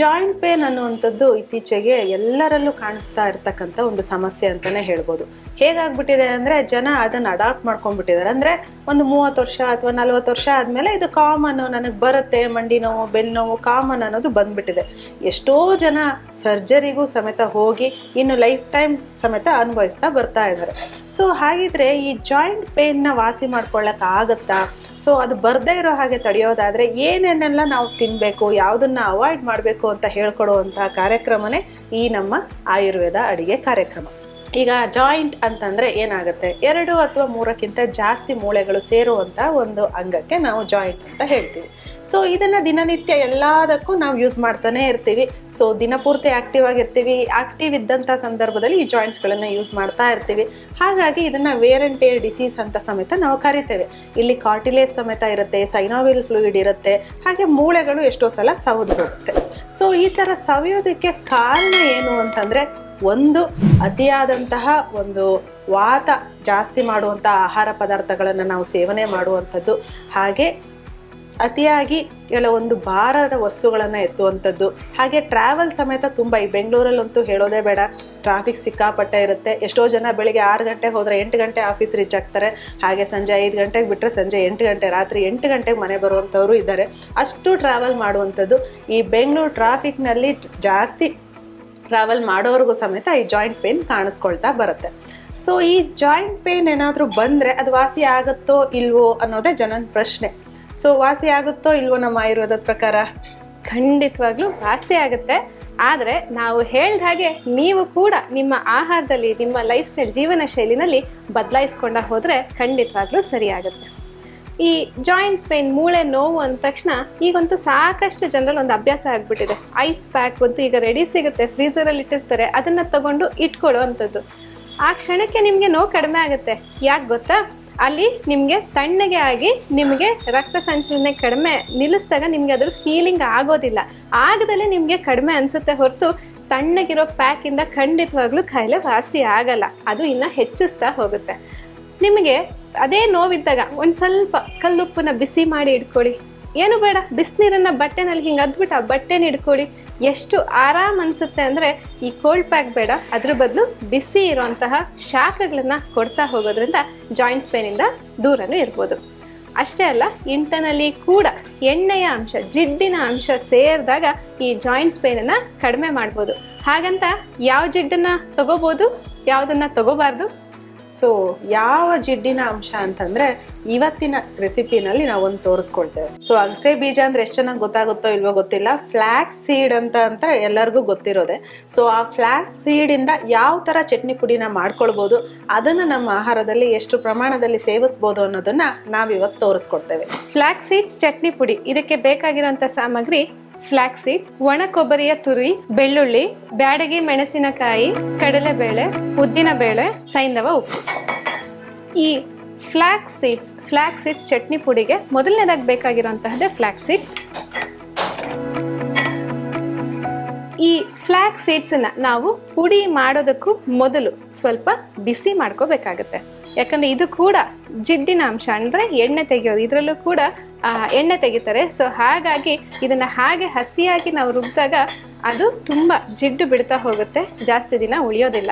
Joint pain ಅನ್ನುವಂಥದ್ದು ಇತ್ತೀಚೆಗೆ ಎಲ್ಲರಲ್ಲೂ ಕಾಣಿಸ್ತಾ ಇರ್ತಕ್ಕಂಥ ಒಂದು ಸಮಸ್ಯೆ ಅಂತಲೇ ಹೇಳ್ಬೋದು. ಹೇಗಾಗ್ಬಿಟ್ಟಿದೆ ಅಂದರೆ ಜನ ಅದನ್ನು ಅಡಾಪ್ಟ್ ಮಾಡ್ಕೊಂಡ್ಬಿಟ್ಟಿದ್ದಾರೆ. ಅಂದ್ರೆ ಒಂದು ಮೂವತ್ತು ವರ್ಷ ಅಥವಾ ನಲ್ವತ್ತು ವರ್ಷ ಆದಮೇಲೆ ಇದು ಕಾಮನ್ ನನಗೆ ಬರುತ್ತೆ, ಮಂಡಿ ನೋವು ಬೆನ್ನು ನೋವು ಕಾಮನ್ ಅನ್ನೋದು ಬಂದ್ಬಿಟ್ಟಿದೆ. ಎಷ್ಟೋ ಜನ ಸರ್ಜರಿಗೂ ಸಮೇತ ಹೋಗಿ ಇನ್ನು ಲೈಫ್ ಟೈಮ್ ಸಮೇತ ಅನುಭವಿಸ್ತಾ ಬರ್ತಾ ಇದ್ದಾರೆ. ಸೊ ಹಾಗಿದ್ರೆ ಈ ಜಾಯಿಂಟ್ ಪೇನ್ನ ವಾಸಿ ಮಾಡ್ಕೊಳ್ಳೋಕೆ ಆಗುತ್ತಾ? ಸೊ ಅದು ಬರದೇ ಇರೋ ಹಾಗೆ ತಡೆಯೋದಾದ್ರೆ ಏನೇನೆಲ್ಲ ನಾವು ತಿನ್ನಬೇಕು ಯಾವುದನ್ನು ಅವಾಯ್ಡ್ ಮಾಡಬೇಕು ಅಂತ ಹೇಳ್ಕೊಡುವಂತಹ ಕಾರ್ಯಕ್ರಮನೇ ಈ ನಮ್ಮ ಆಯುರ್ವೇದ ಅಡಿಗೆ ಕಾರ್ಯಕ್ರಮ. ಈಗ ಜಾಯಿಂಟ್ ಅಂತಂದ್ರೆ ಏನಾಗುತ್ತೆ? ಎರಡು ಅಥವಾ ಮೂರಕ್ಕಿಂತ ಜಾಸ್ತಿ ಮೂಳೆಗಳು ಸೇರುವಂತ ಒಂದು ಅಂಗಕ್ಕೆ ನಾವು ಜಾಯಿಂಟ್ ಅಂತ ಹೇಳ್ತೀವಿ. ಸೊ ಇದನ್ನ ದಿನನಿತ್ಯ ಎಲ್ಲದಕ್ಕೂ ನಾವು ಯೂಸ್ ಮಾಡ್ತಾನೆ ಇರ್ತೀವಿ. ಸೊ ದಿನಪೂರ್ತಿ ಆಕ್ಟಿವ್ ಆಗಿರ್ತೀವಿ. ಆಕ್ಟಿವ್ ಇದ್ದಂಥ ಸಂದರ್ಭದಲ್ಲಿ ಈ ಜಾಯಿಂಟ್ಸ್ಗಳನ್ನು ಯೂಸ್ ಮಾಡ್ತಾ ಇರ್ತೀವಿ. ಹಾಗಾಗಿ ಇದನ್ನ ವೇರ್ ಟೇರ್ ಡಿಸೀಸ್ ಅಂತ ಸಮೇತ ನಾವು ಕರಿತೇವೆ. ಇಲ್ಲಿ ಕಾರ್ಟಿಲೇಸ್ ಸಮೇತ ಇರುತ್ತೆ ಸೈನೋವಿಲ್ ಫ್ಲೂಯಿಡ್ ಇರುತ್ತೆ, ಹಾಗೆ ಮೂಳೆಗಳು ಎಷ್ಟೋ ಸಲ ಸವದು ಹೋಗುತ್ತೆ. ಸೊ ಈ ಥರ ಸವಿಯೋದಕ್ಕೆ ಕಾರಣ ಏನು ಅಂತಂದ್ರೆ ಒಂದು ಅತಿಯಾದಂತಹ ಒಂದು ವಾತ ಜಾಸ್ತಿ ಮಾಡುವಂಥ ಆಹಾರ ಪದಾರ್ಥಗಳನ್ನು ನಾವು ಸೇವನೆ ಮಾಡುವಂಥದ್ದು. ಹಾಗೆ ಅತಿಯಾಗಿ ಕೆಲವೊಂದು ಭಾರದ ವಸ್ತುಗಳನ್ನು ಎತ್ತುವಂಥದ್ದು. ಹಾಗೆ ಟ್ರಾವೆಲ್ ಸಮೇತ ತುಂಬ, ಈ ಬೆಂಗಳೂರಲ್ಲಂತೂ ಹೇಳೋದೇ ಬೇಡ. ಟ್ರಾಫಿಕ್ ಸಿಕ್ಕಾಪಟ್ಟೆ ಇರುತ್ತೆ. ಎಷ್ಟೋ ಜನ ಬೆಳಿಗ್ಗೆ ಆರು ಗಂಟೆ ಹೋದರೆ ಎಂಟು ಗಂಟೆ ಆಫೀಸ್ ರೀಚ್ ಆಗ್ತಾರೆ. ಹಾಗೆ ಸಂಜೆ ಐದು ಗಂಟೆಗೆ ಬಿಟ್ಟರೆ ಸಂಜೆ ಎಂಟು ಗಂಟೆ, ರಾತ್ರಿ ಎಂಟು ಗಂಟೆಗೆ ಮನೆ ಬರುವಂಥವರು ಇದ್ದಾರೆ. ಅಷ್ಟು ಟ್ರಾವೆಲ್ ಮಾಡುವಂಥದ್ದು. ಈ ಬೆಂಗಳೂರು ಟ್ರಾಫಿಕ್ನಲ್ಲಿ ಜಾಸ್ತಿ ಟ್ರಾವೆಲ್ ಮಾಡೋರಿಗೂ ಸಮೇತ ಈ ಜಾಯಿಂಟ್ ಪೇನ್ ಕಾಣಿಸ್ಕೊಳ್ತಾ ಬರುತ್ತೆ. ಸೊ ಈ ಜಾಯಿಂಟ್ ಪೇನ್ ಏನಾದರೂ ಬಂದರೆ ಅದು ವಾಸಿ ಆಗುತ್ತೋ ಇಲ್ವೋ ಅನ್ನೋದೇ ಜನನ ಪ್ರಶ್ನೆ. ಸೊ ವಾಸಿ ಆಗುತ್ತೋ ಇಲ್ವೋ ನಮ್ಮ ಆಯುರ್ವೇದದ ಪ್ರಕಾರ? ಖಂಡಿತವಾಗ್ಲೂ ವಾಸಿ ಆಗುತ್ತೆ. ಆದರೆ ನಾವು ಹೇಳ್ದ ಹಾಗೆ ನೀವು ಕೂಡ ನಿಮ್ಮ ಆಹಾರದಲ್ಲಿ, ನಿಮ್ಮ ಲೈಫ್ ಸ್ಟೈಲ್ ಜೀವನ ಶೈಲಿನಲ್ಲಿ ಬದಲಾಯಿಸ್ಕೊಂಡ ಹೋದರೆ ಖಂಡಿತವಾಗ್ಲೂ ಸರಿಯಾಗುತ್ತೆ. ಈ ಜಾಯಿಂಟ್ಸ್ ಪೇನ್ ಮೂಳೆ ನೋವು ಅಂದ ತಕ್ಷಣ ಈಗಂತೂ ಸಾಕಷ್ಟು ಜನರಲ್ಲಿ ಒಂದು ಅಭ್ಯಾಸ ಆಗ್ಬಿಟ್ಟಿದೆ. ಐಸ್ ಪ್ಯಾಕ್ ಗೊತ್ತು, ಈಗ ರೆಡಿ ಸಿಗುತ್ತೆ ಫ್ರೀಸರಲ್ಲಿ ಇಟ್ಟಿರ್ತಾರೆ, ಅದನ್ನು ತಗೊಂಡು ಇಟ್ಕೊಳ್ಳುವಂಥದ್ದು. ಆ ಕ್ಷಣಕ್ಕೆ ನಿಮಗೆ ನೋವು ಕಡಿಮೆ ಆಗುತ್ತೆ. ಯಾಕೆ ಗೊತ್ತಾ? ಅಲ್ಲಿ ನಿಮಗೆ ತಣ್ಣಗೆ ಆಗಿ ನಿಮಗೆ ರಕ್ತ ಸಂಚಲನೆ ಕಡಿಮೆ ನಿಲ್ಲಿಸಿದಾಗ ನಿಮಗೆ ಅದ್ರ ಫೀಲಿಂಗ್ ಆಗೋದಿಲ್ಲ. ಆಗದಲ್ಲೇ ನಿಮಗೆ ಕಡಿಮೆ ಅನಿಸುತ್ತೆ ಹೊರತು ತಣ್ಣಗಿರೋ ಪ್ಯಾಕಿಂದ ಖಂಡಿತವಾಗ್ಲೂ ಕಾಯಿಲೆ ವಾಸಿ ಆಗಲ್ಲ. ಅದು ಇನ್ನು ಹೆಚ್ಚಿಸ್ತಾ ಹೋಗುತ್ತೆ. ನಿಮಗೆ ಅದೇ ನೋವಿದ್ದಾಗ ಒಂದು ಸ್ವಲ್ಪ ಕಲ್ಲುಪ್ಪನ್ನ ಬಿಸಿ ಮಾಡಿ ಇಟ್ಕೊಳ್ಳಿ ಏನು ಬೇಡ, ಬಿಸಿನೀರನ್ನ ಬಟ್ಟೆನಲ್ಲಿ ಹಿಂಗೆ ಅದ್ಬಿಟ್ಟು ಆ ಬಟ್ಟೆನ ಇಟ್ಕೊಳ್ಳಿ ಎಷ್ಟು ಆರಾಮ್ ಅನ್ಸುತ್ತೆ ಅಂದರೆ ಈ ಕೋಲ್ಡ್ ಪ್ಯಾಕ್ ಬೇಡ, ಅದ್ರ ಬದಲು ಬಿಸಿ ಇರುವಂತಹ ಶಾಖಗಳನ್ನು ಕೊಡ್ತಾ ಹೋಗೋದ್ರಿಂದ ಜಾಯಿಂಟ್ಸ್ ಪೇನಿಂದ ದೂರನೂ ಇರ್ಬೋದು. ಅಷ್ಟೇ ಅಲ್ಲ ಇಂಟರ್ನಲ್ಲಿ ಕೂಡ ಎಣ್ಣೆಯ ಅಂಶ, ಜಿಡ್ಡಿನ ಅಂಶ ಸೇರಿದಾಗ ಈ ಜಾಯಿಂಟ್ಸ್ ಪೇನನ್ನು ಕಡಿಮೆ ಮಾಡ್ಬೋದು. ಹಾಗಂತ ಯಾವ ಜಿಡ್ಡನ್ನ ತಗೋಬೋದು, ಯಾವುದನ್ನು ತಗೋಬಾರ್ದು ಸೊ ಯಾವ ಜಿಡ್ಡಿನ ಅಂಶ ಅಂತಂದ್ರೆ ಇವತ್ತಿನ ರೆಸಿಪಿನಲ್ಲಿ ನಾವು ಒಂದು ತೋರಿಸ್ಕೊಳ್ತೇವೆ. ಸೊ ಅಗಸೆ ಬೀಜ ಅಂದ್ರೆ ಎಷ್ಟು ಚೆನ್ನಾಗಿ ಗೊತ್ತಾಗುತ್ತೋ ಇಲ್ವೋ ಗೊತ್ತಿಲ್ಲ. ಫ್ಲಾಕ್ಸ್ ಸೀಡ್ ಅಂತ ಅಂತ ಎಲ್ಲರಿಗೂ ಗೊತ್ತಿರೋದೆ. ಸೊ ಆ ಫ್ಲಾಕ್ಸ್ ಸೀಡ್ ಇಂದ ಯಾವ ತರ ಚಟ್ನಿ ಪುಡಿನ ಮಾಡ್ಕೊಳ್ಬೋದು, ಅದನ್ನ ನಮ್ಮ ಆಹಾರದಲ್ಲಿ ಎಷ್ಟು ಪ್ರಮಾಣದಲ್ಲಿ ಸೇವಿಸ್ಬೋದು ಅನ್ನೋದನ್ನ ನಾವಿವತ್ತು ತೋರಿಸ್ಕೊಡ್ತೇವೆ. ಫ್ಲಾಕ್ ಸೀಡ್ಸ್ ಚಟ್ನಿ ಪುಡಿ, ಇದಕ್ಕೆ ಬೇಕಾಗಿರುವಂತ ಸಾಮಗ್ರಿ ಫ್ಲಾಕ್ ಸೀಡ್ಸ್ ಒಣ ಕೊಬ್ಬರಿಯ ತುರಿ, ಬೆಳ್ಳುಳ್ಳಿ, ಬ್ಯಾಡಗಿ ಮೆಣಸಿನಕಾಯಿ, ಕಡಲೆಬೇಳೆ, ಉದ್ದಿನಬೇಳೆ ಸೈಂಧವ ಉಪ್ಪು. ಈ flax seeds flax seeds chutney ಪುಡಿಗೆ ಮೊದಲನೇದಾಗಿ ಬೇಕಾಗಿರುವಂತಹದ್ದೇ ಫ್ಲಾಕ್ಸ್ ಸೀಡ್ಸ್ ಈ ಫ್ಲಾಕ್ ಸೀಡ್ಸನ್ನ ನಾವು ಪುಡಿ ಮಾಡೋದಕ್ಕೂ ಮೊದಲು ಸ್ವಲ್ಪ ಬಿಸಿ ಮಾಡ್ಕೋಬೇಕಾಗುತ್ತೆ. ಯಾಕಂದ್ರೆ ಇದು ಕೂಡ ಜಿಡ್ಡಿನ ಅಂಶ, ಅಂದರೆ ಎಣ್ಣೆ ತೆಗೆಯೋದು. ಇದರಲ್ಲೂ ಕೂಡ ಎಣ್ಣೆ ತೆಗಿತಾರೆ. ಸೊ ಹಾಗಾಗಿ ಇದನ್ನ ಹಾಗೆ ಹಸಿಯಾಗಿ ನಾವು ರುಬ್ಬಿದಾಗ ಅದು ತುಂಬ ಜಿಡ್ಡು ಬಿಡ್ತಾ ಹೋಗುತ್ತೆ. ಜಾಸ್ತಿ ದಿನ ಉಳಿಯೋದಿಲ್ಲ.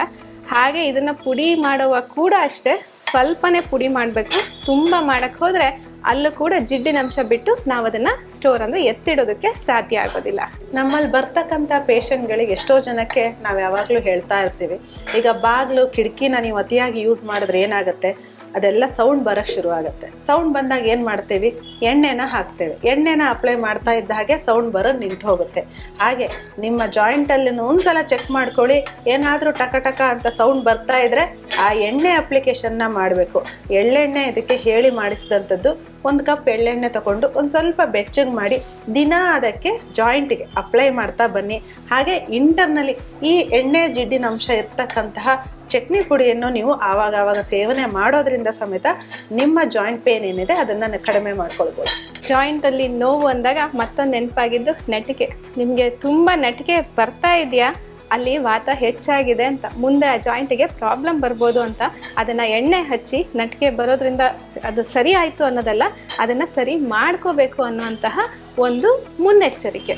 ಹಾಗೆ ಇದನ್ನ ಪುಡಿ ಮಾಡುವ ಕೂಡ ಅಷ್ಟೇ, ಸ್ವಲ್ಪನೇ ಪುಡಿ ಮಾಡಬೇಕು. ತುಂಬ ಮಾಡಕ್ಕೆ ಹೋದ್ರೆ ಅಲ್ಲೂ ಕೂಡ ಜಿಡ್ಡಿನ ಅಂಶ ಬಿಟ್ಟು ನಾವು ಅದನ್ನ ಸ್ಟೋರ್ ಅಂದ್ರೆ ಎತ್ತಿಡೋದಕ್ಕೆ ಸಾಧ್ಯ ಆಗೋದಿಲ್ಲ. ನಮ್ಮಲ್ಲಿ ಬರ್ತಕ್ಕಂಥ ಪೇಷಂಟ್ಗಳಿಗೆ ಎಷ್ಟೋ ಜನಕ್ಕೆ ನಾವು ಯಾವಾಗಲೂ ಹೇಳ್ತಾ ಇರ್ತೀವಿ. ಈಗ ಬಾಗಿಲು, ಕಿಟಕಿನ ನೀವು ಅತಿಯಾಗಿ ಯೂಸ್ ಮಾಡಿದ್ರೆ ಏನಾಗುತ್ತೆ? ಅದೆಲ್ಲ ಸೌಂಡ್ ಬರೋಕ್ಕೆ ಶುರು ಆಗುತ್ತೆ ಸೌಂಡ್ ಬಂದಾಗ ಏನು ಮಾಡ್ತೀವಿ? ಎಣ್ಣೆನ ಹಾಕ್ತೇವೆ. ಎಣ್ಣೆನ ಅಪ್ಲೈ ಮಾಡ್ತಾ ಇದ್ದ ಹಾಗೆ ಸೌಂಡ್ ಬರೋದು ನಿಂತು ಹೋಗುತ್ತೆ. ಹಾಗೆ ನಿಮ್ಮ ಜಾಯಿಂಟಲ್ಲಿ ಒಂದ್ಸಲ ಚೆಕ್ ಮಾಡ್ಕೊಳ್ಳಿ. ಏನಾದರೂ ಟಕ ಟಕ ಅಂತ ಸೌಂಡ್ ಬರ್ತಾ ಇದ್ರೆ ಆ ಎಣ್ಣೆ ಅಪ್ಲಿಕೇಶನ್ನ ಮಾಡಬೇಕು. ಎಳ್ಳೆಣ್ಣೆ ಇದಕ್ಕೆ ಹೇಳಿ ಮಾಡಿಸಿದಂಥದ್ದು ಒಂದು ಕಪ್ ಎಳ್ಳೆಣ್ಣೆ ತಗೊಂಡು ಒಂದು ಸ್ವಲ್ಪ ಬೆಚ್ಚಗೆ ಮಾಡಿ ದಿನ ಅದಕ್ಕೆ ಜಾಯಿಂಟಿಗೆ ಅಪ್ಲೈ ಮಾಡ್ತಾ ಬನ್ನಿ. ಹಾಗೆ ಇಂಟರ್ನಲಿ ಈ ಎಣ್ಣೆ ಜಿಡ್ಡಿನ ಅಂಶ ಇರ್ತಕ್ಕಂತಹ ಚಟ್ನಿ ಪುಡಿಯನ್ನು ನೀವು ಆವಾಗ ಆವಾಗ ಸೇವನೆ ಮಾಡೋದ್ರಿಂದ ಸಮೇತ ನಿಮ್ಮ ಜಾಯಿಂಟ್ ಪೇನ್ ಏನಿದೆ ಅದನ್ನು ಕಡಿಮೆ ಮಾಡ್ಕೊಳ್ಬೋದು. ಜಾಯಿಂಟ್ ಅಲ್ಲಿ ನೋವು ಅಂದಾಗ ಮತ್ತೊಂದು ನೆನಪಾಗಿದ್ದು ನಟಿಕೆ. ನಿಮಗೆ ತುಂಬಾ ನಟಿಕೆ ಬರ್ತಾ ಇದೆಯಾ? ಅಲ್ಲಿ ವಾತ ಹೆಚ್ಚಾಗಿದೆ ಅಂತ. ಮುಂದೆ ಆ ಜಾಯಿಂಟಿಗೆ ಪ್ರಾಬ್ಲಮ್ ಬರ್ಬೋದು ಅಂತ. ಅದನ್ನ ಎಣ್ಣೆ ಹಚ್ಚಿ ನಟಿಕೆ ಬರೋದ್ರಿಂದ ಅದು ಸರಿ ಆಯ್ತು ಅನ್ನೋದಲ್ಲ, ಅದನ್ನ ಸರಿ ಮಾಡ್ಕೋಬೇಕು ಅನ್ನುವಂತಹ ಒಂದು ಮುನ್ನೆಚ್ಚರಿಕೆ.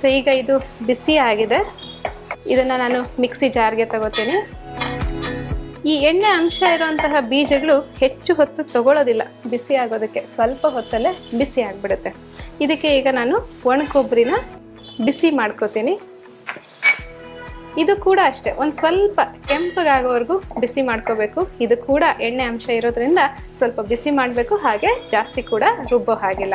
ಸೊ ಈಗ ಇದು ಬಿಸಿ ಆಗಿದೆ. ಇದನ್ನು ನಾನು ಮಿಕ್ಸಿ ಜಾರ್ಗೆ ತಗೋತೀನಿ. ಈ ಎಣ್ಣೆ ಅಂಶ ಇರುವಂತಹ ಬೀಜಗಳು ಹೆಚ್ಚು ಹೊತ್ತು ತಗೊಳ್ಳೋದಿಲ್ಲ ಬಿಸಿ ಆಗೋದಕ್ಕೆ ಸ್ವಲ್ಪ ಹೊತ್ತಲ್ಲೇ ಬಿಸಿ ಆಗಿಬಿಡುತ್ತೆ. ಇದಕ್ಕೆ ಈಗ ನಾನು ಒಣ ಕೊಬ್ಬರಿನ ಬಿಸಿ ಮಾಡ್ಕೋತೀನಿ. ಇದು ಕೂಡ ಅಷ್ಟೇ, ಒಂದು ಸ್ವಲ್ಪ ಕೆಂಪಗಾಗೋವರೆಗೂ ಬಿಸಿ ಮಾಡ್ಕೋಬೇಕು. ಇದು ಕೂಡ ಎಣ್ಣೆ ಅಂಶ ಇರೋದ್ರಿಂದ ಸ್ವಲ್ಪ ಬಿಸಿ ಮಾಡಬೇಕು, ಹಾಗೆ ಜಾಸ್ತಿ ಕೂಡ ರುಬ್ಬೋ ಹಾಗಿಲ್ಲ.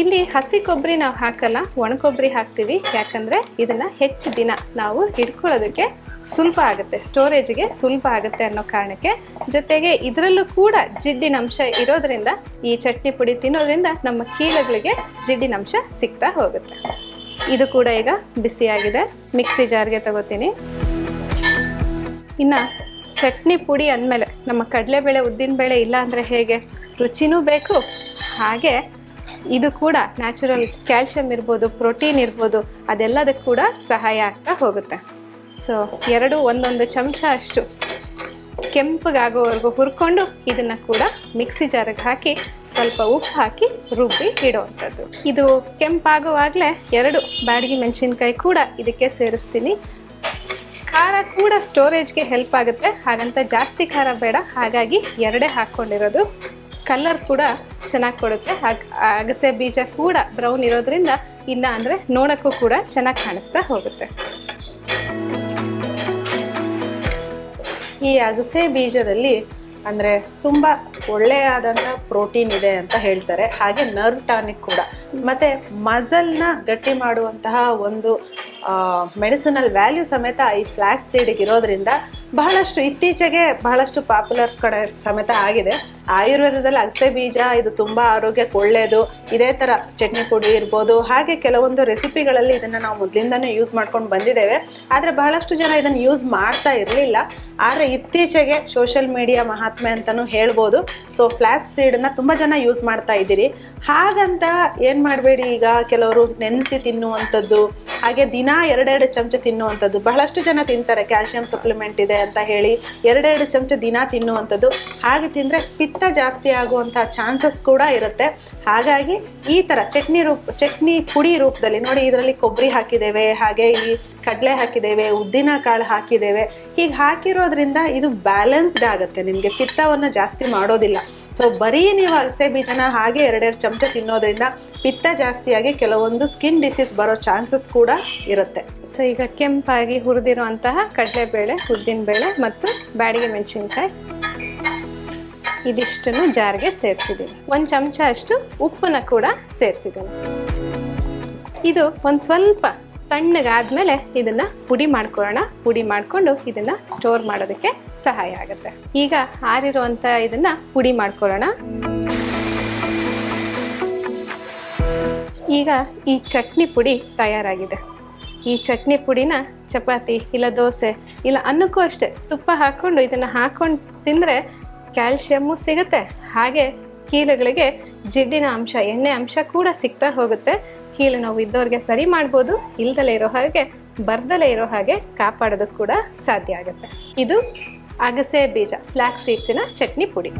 ಇಲ್ಲಿ ಹಸಿ ಕೊಬ್ಬರಿ ನಾವು ಹಾಕಲ್ಲ, ಒಣ ಕೊಬ್ಬರಿ ಹಾಕ್ತೀವಿ. ಯಾಕಂದ್ರೆ ಇದನ್ನ ಹೆಚ್ಚು ದಿನ ನಾವು ಇಟ್ಕೊಳ್ಳೋದಕ್ಕೆ ಸುಲಭ ಆಗುತ್ತೆ ಸ್ಟೋರೇಜ್ಗೆ ಸುಲಭ ಆಗುತ್ತೆ ಅನ್ನೋ ಕಾರಣಕ್ಕೆ. ಜೊತೆಗೆ ಇದರಲ್ಲೂ ಕೂಡ ಜಿಡ್ಡಿನ ಅಂಶ ಇರೋದ್ರಿಂದ, ಈ ಚಟ್ನಿ ಪುಡಿ ತಿನ್ನೋದ್ರಿಂದ ನಮ್ಮ ಕೀಲಗಳಿಗೆ ಜಿಡ್ಡಿನ ಅಂಶ ಸಿಗ್ತಾ ಹೋಗುತ್ತೆ. ಇದು ಕೂಡ ಈಗ ಬಿಸಿಯಾಗಿದೆ. ಮಿಕ್ಸಿ ಜಾರ್ಗೆ ತಗೋತೀನಿ. ಇನ್ನು ಚಟ್ನಿ ಪುಡಿ ಅಂದಮೇಲೆ ನಮ್ಮ ಕಡಲೆಬೇಳೆ ಉದ್ದಿನಬೇಳೆ ಇಲ್ಲ ಅಂದರೆ ಹೇಗೆ? ರುಚಿನೂ ಬೇಕು, ಹಾಗೆ ಇದು ಕೂಡ ನ್ಯಾಚುರಲ್ ಕ್ಯಾಲ್ಶಿಯಂ ಇರ್ಬೋದು ಪ್ರೋಟೀನ್ ಇರ್ಬೋದು, ಅದೆಲ್ಲದಕ್ಕೂ ಕೂಡ ಸಹಾಯ ಆಗ್ತಾ ಹೋಗುತ್ತೆ. ಸೊ ಎರಡು ಒಂದೊಂದು ಚಮಚ ಅಷ್ಟು ಕೆಂಪಗಾಗೋವರೆಗೂ ಹುರ್ಕೊಂಡು ಇದನ್ನು ಕೂಡ ಮಿಕ್ಸಿ ಜಾರಿಗೆ ಹಾಕಿ ಸ್ವಲ್ಪ ಉಪ್ಪು ಹಾಕಿ ರುಬ್ಬಿ ಇಡುವಂಥದ್ದು. ಇದು ಕೆಂಪಾಗುವಾಗಲೇ ಎರಡು ಬ್ಯಾಡಗಿ ಮೆಣಸಿನ್ಕಾಯಿ ಕೂಡ ಇದಕ್ಕೆ ಸೇರಿಸ್ತೀನಿ. ಖಾರ ಕೂಡ ಸ್ಟೋರೇಜ್ಗೆ ಹೆಲ್ಪ್ ಆಗುತ್ತೆ. ಹಾಗಂತ ಜಾಸ್ತಿ ಖಾರ ಬೇಡ. ಹಾಗಾಗಿ ಎರಡೇ ಹಾಕ್ಕೊಂಡಿರೋದು ಕಲರ್ ಕೂಡ ಚೆನ್ನಾಗಿ ಕೊಡುತ್ತೆ. ಅಗಸೆ ಬೀಜ ಕೂಡ ಬ್ರೌನ್ ಇರೋದ್ರಿಂದ ಇನ್ನ ಅಂದರೆ ನೋಡೋಕ್ಕೂ ಕೂಡ ಚೆನ್ನಾಗಿ ಕಾಣಿಸ್ತಾ ಹೋಗುತ್ತೆ. ಈ ಅಗಸೆ ಬೀಜದಲ್ಲಿ ಅಂದರೆ ತುಂಬ ಒಳ್ಳೆಯಾದಂತ ಪ್ರೋಟೀನ್ ಇದೆ ಅಂತ ಹೇಳ್ತಾರೆ. ಹಾಗೆ ನರ್ವ್ ಟಾನಿಕ್ ಕೂಡ. ಮತ್ತು ಮಸಲ್ನ ಗಟ್ಟಿ ಮಾಡುವಂತಹ ಒಂದು ಮೆಡಿಸಿನಲ್ ವ್ಯಾಲ್ಯೂ ಸಮೇತ ಈ ಫ್ಲ್ಯಾಕ್ಸ್ ಸೀಡಿಗೆ ಇರೋದ್ರಿಂದ ಬಹಳಷ್ಟು ಇತ್ತೀಚೆಗೆ ಬಹಳಷ್ಟು ಪಾಪ್ಯುಲರ್ ಕಡೆ ಸಮೇತ ಆಗಿದೆ. ಆಯುರ್ವೇದದಲ್ಲಿ ಅಗಸೆ ಬೀಜ, ಇದು ತುಂಬ ಆರೋಗ್ಯಕ್ಕೆ ಒಳ್ಳೆಯದು ಇದೇ ಥರ ಚಟ್ನಿ ಪುಡಿ ಇರ್ಬೋದು, ಹಾಗೆ ಕೆಲವೊಂದು ರೆಸಿಪಿಗಳಲ್ಲಿ ಇದನ್ನು ನಾವು ಮೊದಲಿಂದನೇ ಯೂಸ್ ಮಾಡ್ಕೊಂಡು ಬಂದಿದ್ದೇವೆ. ಆದರೆ ಬಹಳಷ್ಟು ಜನ ಇದನ್ನು ಯೂಸ್ ಮಾಡ್ತಾ ಇರಲಿಲ್ಲ. ಆದರೆ ಇತ್ತೀಚೆಗೆ ಸೋಷಿಯಲ್ ಮೀಡಿಯಾ ಮಹಾತ್ಮೆ ಅಂತಲೂ ಹೇಳ್ಬೋದು. ಸೊ ಫ್ಲ್ಯಾಕ್ಸ್ ಸೀಡನ್ನು ತುಂಬ ಜನ ಯೂಸ್ ಮಾಡ್ತಾ ಇದ್ದೀರಿ. ಹಾಗಂತ ಏನು ಮಾಡಬೇಡಿ ಈಗ? ಕೆಲವರು ನೆನೆಸಿ ತಿನ್ನುವಂಥದ್ದು ಹಾಗೆ ದಿನ ಎರಡೆರಡು ಚಮಚ ತಿನ್ನುವಂಥದ್ದು. ಬಹಳಷ್ಟು ಜನ ತಿಂತಾರೆ, ಕ್ಯಾಲ್ಶಿಯಂ ಸಪ್ಲಿಮೆಂಟ್ ಇದೆ ಅಂತ ಹೇಳಿ. ಎರಡೆರಡು ಚಮಚ ದಿನ ತಿನ್ನುವಂಥದ್ದು. ಹಾಗೆ ತಿಂದರೆ ಪಿತ್ತ ಜಾಸ್ತಿ ಆಗುವಂಥ ಚಾನ್ಸಸ್ ಕೂಡ ಇರುತ್ತೆ. ಹಾಗಾಗಿ ಈ ಥರ ಚಟ್ನಿ ರೂಪ, ಚಟ್ನಿ ಪುಡಿ ರೂಪದಲ್ಲಿ ನೋಡಿ ಇದರಲ್ಲಿ ಕೊಬ್ಬರಿ ಹಾಕಿದ್ದೇವೆ, ಹಾಗೆ ಈ ಕಡಲೆ ಹಾಕಿದ್ದೇವೆ, ಉದ್ದಿನ ಕಾಳು ಹಾಕಿದ್ದೇವೆ. ಹೀಗೆ ಹಾಕಿರೋದ್ರಿಂದ ಇದು ಬ್ಯಾಲೆನ್ಸ್ಡ್ ಆಗುತ್ತೆ. ನಿಮಗೆ ಪಿತ್ತವನ್ನು ಜಾಸ್ತಿ ಮಾಡೋದಿಲ್ಲ. ಸೊ ಬರೀ ನೀವು ಅಗಸೆ ಬೀಜನ ಹಾಗೆ ಎರಡೆರಡು ಚಮಚ ತಿನ್ನೋದ್ರಿಂದ ಪಿತ್ತ ಜಾಸ್ತಿಯಾಗಿ ಕೆಲವೊಂದು ಸ್ಕಿನ್ ಡಿಸೀಸ್ ಬರೋ ಚಾನ್ಸಸ್ ಕೂಡ ಇರುತ್ತೆ. ಸೊ ಈಗ ಕೆಂಪಾಗಿ ಹುರಿದಿರುವಂತಹ ಕಡಲೆಬೇಳೆ, ಉದ್ದಿನಬೇಳೆ ಮತ್ತು ಬ್ಯಾಡಿಗೆ ಮೆಣಸಿನ್ಕಾಯಿ ಇದಿಷ್ಟನ್ನು ಜಾರ್ಗೆ ಸೇರಿಸಿದ್ದೀನಿ ಒಂದು ಚಮಚ ಅಷ್ಟು ಉಪ್ಪನ್ನ ಕೂಡ ಸೇರಿಸಿದ್ದೀನಿ ಇದು ಒಂದು ಸ್ವಲ್ಪ ತಣ್ಣಗಾದ್ಮೇಲೆ ಇದನ್ನ ಪುಡಿ ಮಾಡ್ಕೊಳ್ಳೋಣ. ಪುಡಿ ಮಾಡಿಕೊಂಡು ಇದನ್ನ ಸ್ಟೋರ್ ಮಾಡೋದಕ್ಕೆ ಸಹಾಯ ಆಗುತ್ತೆ. ಈಗ ಆರಿರುವಂತ ಇದನ್ನ ಪುಡಿ ಮಾಡ್ಕೊಳ್ಳೋಣ. ಈಗ ಈ ಚಟ್ನಿ ಪುಡಿ ತಯಾರಾಗಿದೆ. ಈ ಚಟ್ನಿ ಪುಡಿನ ಚಪಾತಿ ಇಲ್ಲ ದೋಸೆ ಇಲ್ಲ ಅನ್ನಕ್ಕೂ ಅಷ್ಟೇ ತುಪ್ಪ ಹಾಕ್ಕೊಂಡು ಇದನ್ನು ಹಾಕೊಂಡು ತಿಂದರೆ ಕ್ಯಾಲ್ಶಿಯಮ್ಮು ಸಿಗುತ್ತೆ. ಹಾಗೆ ಕೀಲುಗಳಿಗೆ ಜಿಡ್ಡಿನ ಅಂಶ, ಎಣ್ಣೆ ಅಂಶ ಕೂಡ ಸಿಗ್ತಾ ಹೋಗುತ್ತೆ. ಕೀಲು ನೋವು ಇದ್ದವ್ರಿಗೆ ಸರಿ ಮಾಡ್ಬೋದು, ಇಲ್ದಲೇ ಇರೋ ಹಾಗೆ ಬರ್ದಲೇ ಇರೋ ಹಾಗೆ ಕಾಪಾಡೋದಕ್ಕೆ ಕೂಡ ಸಾಧ್ಯ ಆಗುತ್ತೆ. ಇದು ಅಗಸೆ ಬೀಜ ಫ್ಲ್ಯಾಕ್ ಸೀಡ್ಸಿನ ಚಟ್ನಿ ಪುಡಿ.